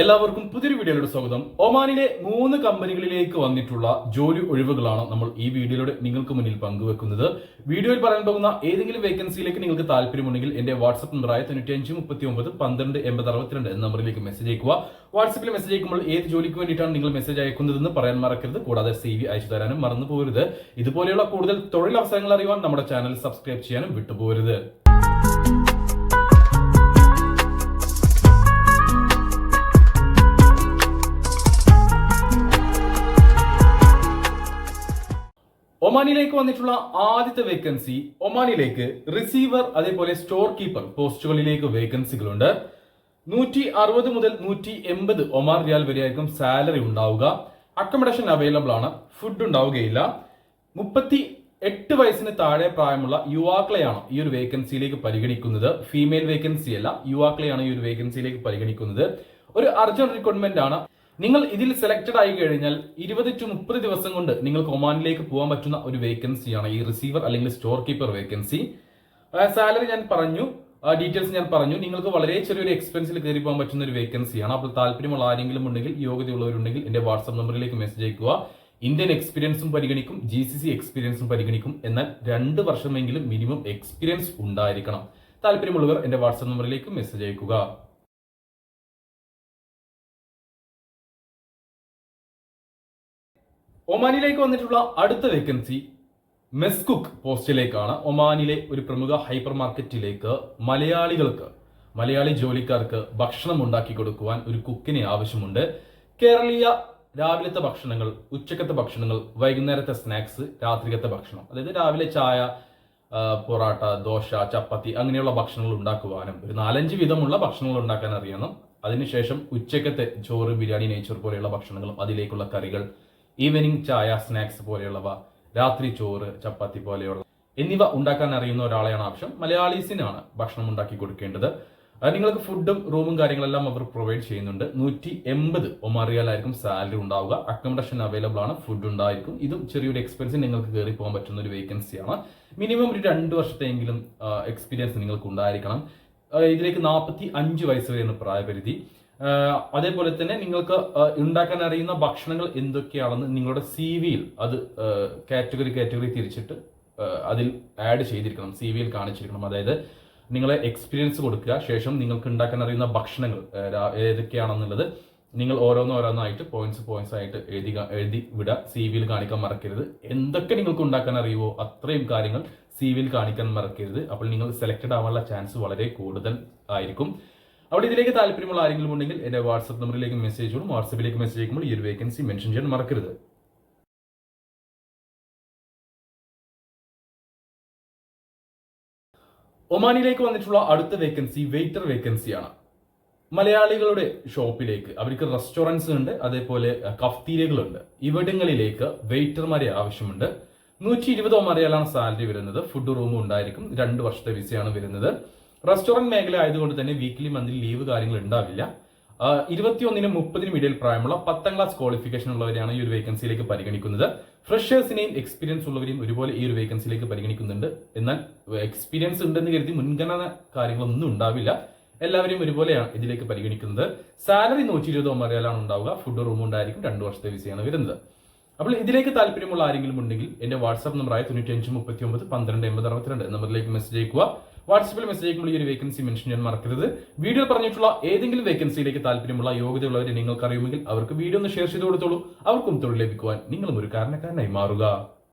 എല്ലാവർക്കും പുതിയൊരു വീഡിയോയിലൂടെ സ്വാഗതം. ഒമാനിലെ മൂന്ന് കമ്പനികളിലേക്ക് വന്നിട്ടുള്ള ജോലി ഒഴിവുകളാണ് നമ്മൾ ഈ വീഡിയോയിലൂടെ നിങ്ങൾക്ക് മുന്നിൽ പങ്കുവെക്കുന്നത്. വീഡിയോയിൽ പറയാൻ പോകുന്ന ഏതെങ്കിലും വേക്കൻസിയിലേക്ക് നിങ്ങൾക്ക് താല്പര്യമുണ്ടെങ്കിൽ എന്റെ വാട്സ്ആപ്പ് നമ്പറായ തൊണ്ണൂറ്റി അഞ്ച് മുപ്പത്തി ഒമ്പത് പന്ത്രണ്ട് എൺപത് അറുപത്തിരണ്ട് എന്ന നമ്പറിലേക്ക് മെസ്സേജ് അയക്കുക വാട്സ്ആപ്പിൽ മെസ്സേജ് അയക്കുമ്പോൾ ഏത് ജോലിക്ക് വേണ്ടിയിട്ടാണ് നിങ്ങൾ മെസ്സേജ് അയക്കുന്നതെന്ന് പറയാൻ മറക്കരുത്. കൂടാതെ സി വി അയച്ചു തരാനും മറന്നു പോകരുത് ഇതുപോലെയുള്ള കൂടുതൽ തൊഴിലവസരങ്ങൾ അറിയുവാൻ നമ്മുടെ ചാനൽ സബ്സ്ക്രൈബ് ചെയ്യാനും വിട്ടുപോകരുത്. ഒമാനിലേക്ക് വന്നിട്ടുള്ള ആദ്യത്തെ വേക്കൻസി ഒമാനിലേക്ക് റിസീവർ അതേപോലെ സ്റ്റോർ കീപ്പർ പോസ്റ്റുകളിലേക്ക് വേക്കൻസികളുണ്ട് നൂറ്റി അറുപത് മുതൽ നൂറ്റി എൺപത് ഒമാർ റിയാൽ വരെയായിരിക്കും സാലറി ഉണ്ടാവുക. അക്കോമഡേഷൻ അവൈലബിൾ ആണ്. ഫുഡ് ഉണ്ടാവുകയില്ല. മുപ്പത്തി എട്ട് വയസ്സിന് താഴെ പ്രായമുള്ള യുവാക്കളെയാണ് ഈ ഒരു വേക്കൻസിയിലേക്ക് പരിഗണിക്കുന്നത്. ഫീമെയിൽ വേക്കൻസി അല്ല യുവാക്കളെയാണ് ഈ ഒരു വേക്കൻസിയിലേക്ക് പരിഗണിക്കുന്നത്. ഒരു അർജന്റ് റിക്രൂട്ട്മെന്റ് ആണ്. നിങ്ങൾ ഇതിൽ സെലക്ടഡ് ആയി കഴിഞ്ഞാൽ ഇരുപത് ടു മുപ്പത് ദിവസം കൊണ്ട് നിങ്ങൾക്ക് ഒമാനിലേക്ക് പോകാൻ പറ്റുന്ന ഒരു വേക്കൻസിയാണ് ഈ റിസീവർ അല്ലെങ്കിൽ സ്റ്റോർ കീപ്പർ വേക്കൻസി സാലറി ഞാൻ പറഞ്ഞു. ഡീറ്റെയിൽസ് ഞാൻ പറഞ്ഞു. നിങ്ങൾക്ക് വളരെ ചെറിയൊരു എക്സ്പെൻസിൽ കയറി പോകാൻ പറ്റുന്ന ഒരു വേക്കൻസിയാണ് അപ്പോൾ താല്പര്യമുള്ള ആരെങ്കിലും ഉണ്ടെങ്കിൽ യോഗ്യതയുള്ളവരുണ്ടെങ്കിൽ എന്റെ വാട്സ്ആപ്പ് നമ്പറിലേക്ക് മെസ്സേജ് അയക്കുക. ഇന്ത്യൻ എക്സ്പീരിയൻസും പരിഗണിക്കും ജി സി സി എക്സ്പീരിയൻസും പരിഗണിക്കും. എന്നാൽ രണ്ട് വർഷമെങ്കിലും മിനിമം എക്സ്പീരിയൻസ് ഉണ്ടായിരിക്കണം. താല്പര്യമുള്ളവർ എന്റെ വാട്സ്ആപ്പ് നമ്പറിലേക്ക് മെസ്സേജ് അയക്കുക. ഒമാനിലേക്ക് വന്നിട്ടുള്ള അടുത്ത വേക്കൻസി മെസ്കുക്ക് പോസ്റ്റിലേക്കാണ്. ഒമാനിലെ ഒരു പ്രമുഖ ഹൈപ്പർ മാർക്കറ്റിലേക്ക് മലയാളികൾക്ക് മലയാളി ജോലിക്കാർക്ക് ഭക്ഷണം ഉണ്ടാക്കി കൊടുക്കുവാൻ ഒരു കുക്കിനെ ആവശ്യമുണ്ട്. കേരളീയ രാവിലത്തെ ഭക്ഷണങ്ങൾ ഉച്ചക്കത്തെ ഭക്ഷണങ്ങൾ വൈകുന്നേരത്തെ സ്നാക്സ് രാത്രികത്തെ ഭക്ഷണം. അതായത് രാവിലെ ചായ പൊറാട്ട ദോശ ചപ്പാത്തി അങ്ങനെയുള്ള ഭക്ഷണങ്ങൾ ഉണ്ടാക്കുവാനും ഒരു നാലഞ്ച് വിധമുള്ള ഭക്ഷണങ്ങൾ ഉണ്ടാക്കാൻ അറിയണം. അതിനുശേഷം ഉച്ചക്കത്തെ ചോറ് ബിരിയാണി നെയ്ച്ചോറ് പോലെയുള്ള ഭക്ഷണങ്ങളും അതിലേക്കുള്ള കറികൾ ഈവനിങ് ചായ സ്നാക്സ് പോലെയുള്ളവ രാത്രി ചോറ് ചപ്പാത്തി പോലെയുള്ള എന്നിവ ഉണ്ടാക്കാൻ അറിയുന്ന ഒരാളെയാണ് ആവശ്യം. മലയാളീസിനാണ് ഭക്ഷണം ഉണ്ടാക്കി കൊടുക്കേണ്ടത്. നിങ്ങൾക്ക് ഫുഡും റൂമും കാര്യങ്ങളെല്ലാം അവർ പ്രൊവൈഡ് ചെയ്യുന്നുണ്ട്. നൂറ്റി എൺപത് ഒമാറിയാലായിരിക്കും സാലറി ഉണ്ടാവുക. അക്കോമഡേഷൻ അവൈലബിൾ ആണ്. ഫുഡ് ഉണ്ടായിരിക്കും. ഇതും ചെറിയൊരു എക്സ്പെൻസിൽ നിങ്ങൾക്ക് കയറി പോകാൻ പറ്റുന്ന ഒരു വേക്കൻസിയാണ് മിനിമം ഒരു രണ്ട് വർഷത്തെങ്കിലും എക്സ്പീരിയൻസ് നിങ്ങൾക്ക് ഉണ്ടായിരിക്കണം. ഇതിലേക്ക് നാൽപ്പത്തി അഞ്ച് വയസ്സ് വരെയാണ് പ്രായപരിധി. അതേപോലെ തന്നെ നിങ്ങൾക്ക് ഉണ്ടാക്കാൻ അറിയുന്ന ഭക്ഷണങ്ങൾ എന്തൊക്കെയാണെന്ന് നിങ്ങളുടെ സി വിയിൽ അത് കാറ്റഗറി കാറ്റഗറി തിരിച്ചിട്ട് അതിൽ ആഡ് ചെയ്തിരിക്കണം. സി വിയിൽ കാണിച്ചിരിക്കണം. അതായത് നിങ്ങളെ എക്സ്പീരിയൻസ് കൊടുക്കുക. ശേഷം നിങ്ങൾക്ക് ഉണ്ടാക്കാൻ അറിയുന്ന ഭക്ഷണങ്ങൾ ഏതൊക്കെയാണെന്നുള്ളത് നിങ്ങൾ ഓരോന്ന് ഓരോന്നായിട്ട് പോയിന്റ്സ് പോയിന്റ്സ് ആയിട്ട് എഴുതി എഴുതി വിടുക സി വിയിൽ കാണിക്കാൻ മറക്കരുത്. എന്തൊക്കെ നിങ്ങൾക്ക് ഉണ്ടാക്കാൻ അറിയുമോ അത്രയും കാര്യങ്ങൾ സി വിയിൽ കാണിക്കാൻ മറക്കരുത്. അപ്പോൾ നിങ്ങൾ സെലക്ടഡ് ആവാനുള്ള ചാൻസ് വളരെ കൂടുതൽ ആയിരിക്കും. അവിടെ ഇതിലേക്ക് താല്പര്യമുള്ള ആരെങ്കിലും ഉണ്ടെങ്കിൽ എന്റെ വാട്സ്ആപ്പ് നമ്പറിലേക്ക് മെസ്സേജ് ചെയ്യും വാട്സ്ആപ്പിലേക്ക് മെസ്സേജ് അയക്കുമ്പോൾ ഈ ഒരു വേക്കൻസി മെൻഷൻ ചെയ്യാൻ മറക്കരുത്. ഒമാനിലേക്ക് വന്നിട്ടുള്ള അടുത്ത വേക്കൻസി വെയിറ്റർ വേക്കൻസിയാണ് മലയാളികളുടെ ഷോപ്പിലേക്ക് അവർക്ക് റെസ്റ്റോറന്റ്സ് ഉണ്ട് അതേപോലെ കഫ്തീരകളുണ്ട്. ഇവിടങ്ങളിലേക്ക് വെയിറ്റർമാരെ ആവശ്യമുണ്ട്. നൂറ്റി ഇരുപത് ഒമാരിയാലാണ് സാലറി വരുന്നത്. ഫുഡ് റൂമും ഉണ്ടായിരിക്കും. രണ്ട് വർഷത്തെ വിസയാണ് വരുന്നത്. റെസ്റ്റോറന്റ് മേഖല ആയതുകൊണ്ട് തന്നെ വീക്ക്ലി മന്ത്ലി ലീവ് കാര്യങ്ങൾ ഉണ്ടാവില്ല. ഇരുപത്തിയൊന്നിനും മുപ്പതിനും ഇടയിൽ പ്രായമുള്ള പത്താം ക്ലാസ് ക്വാളിഫിക്കേഷൻ ഉള്ളവരെയാണ് ഈ ഒരു വേക്കൻസിയിലേക്ക് പരിഗണിക്കുന്നത്. ഫ്രഷേഴ്സിനെയും എക്സ്പീരിയൻസ് ഉള്ളവരെയും ഒരുപോലെ ഈ ഒരു വേക്കൻസിയിലേക്ക് പരിഗണിക്കുന്നുണ്ട്. എന്നാൽ എക്സ്പീരിയൻസ് ഉണ്ടെന്ന് കരുതി മുൻഗണന കാര്യങ്ങളൊന്നും ഉണ്ടാവില്ല. എല്ലാവരെയും ഒരുപോലെയാണ് ഇതിലേക്ക് പരിഗണിക്കുന്നത്. സാലറി നൂറ്റി ഇരുപത് ഒമറിയാലാണ് ഉണ്ടാവുക. ഫുഡ് റൂം ഉണ്ടായിരിക്കും. രണ്ട് വർഷത്തെ വിസയാണ് വരുന്നത്. അപ്പോൾ ഇതിലേക്ക് താല്പര്യമുള്ള ആരെങ്കിലും ഉണ്ടെങ്കിൽ എന്റെ വാട്സ്ആപ്പ് നമ്പറായ തൊണ്ണൂറ്റി അഞ്ച് മുപ്പത്തി ഒമ്പത് പന്ത്രണ്ട് എൺപത് അറുപത്തിരണ്ട് നമ്പറിലേക്ക് മെസ്സേജ് അയക്കുക വാട്സ്ആപ്പിൽ മെസ്സേജ് അയക്കുമ്പോൾ ഈ ഒരു വേക്കൻസി മെൻഷൻ ചെയ്യാൻ മറക്കരുത്. വീഡിയോ പറഞ്ഞിട്ടുള്ള ഏതെങ്കിലും വേക്കൻസിയിലേക്ക് താല്പര്യമുള്ള യോഗ്യതയുള്ളവർ നിങ്ങൾക്ക് അറിയുമെങ്കിൽ അവർക്ക് വീഡിയോ ഒന്ന് ഷെയർ ചെയ്ത് കൊടുത്തോളൂ. അവർക്കും തൊഴിൽ ലഭിക്കുവാൻ നിങ്ങളും ഒരു കാരണക്കാരനായി മാറുക.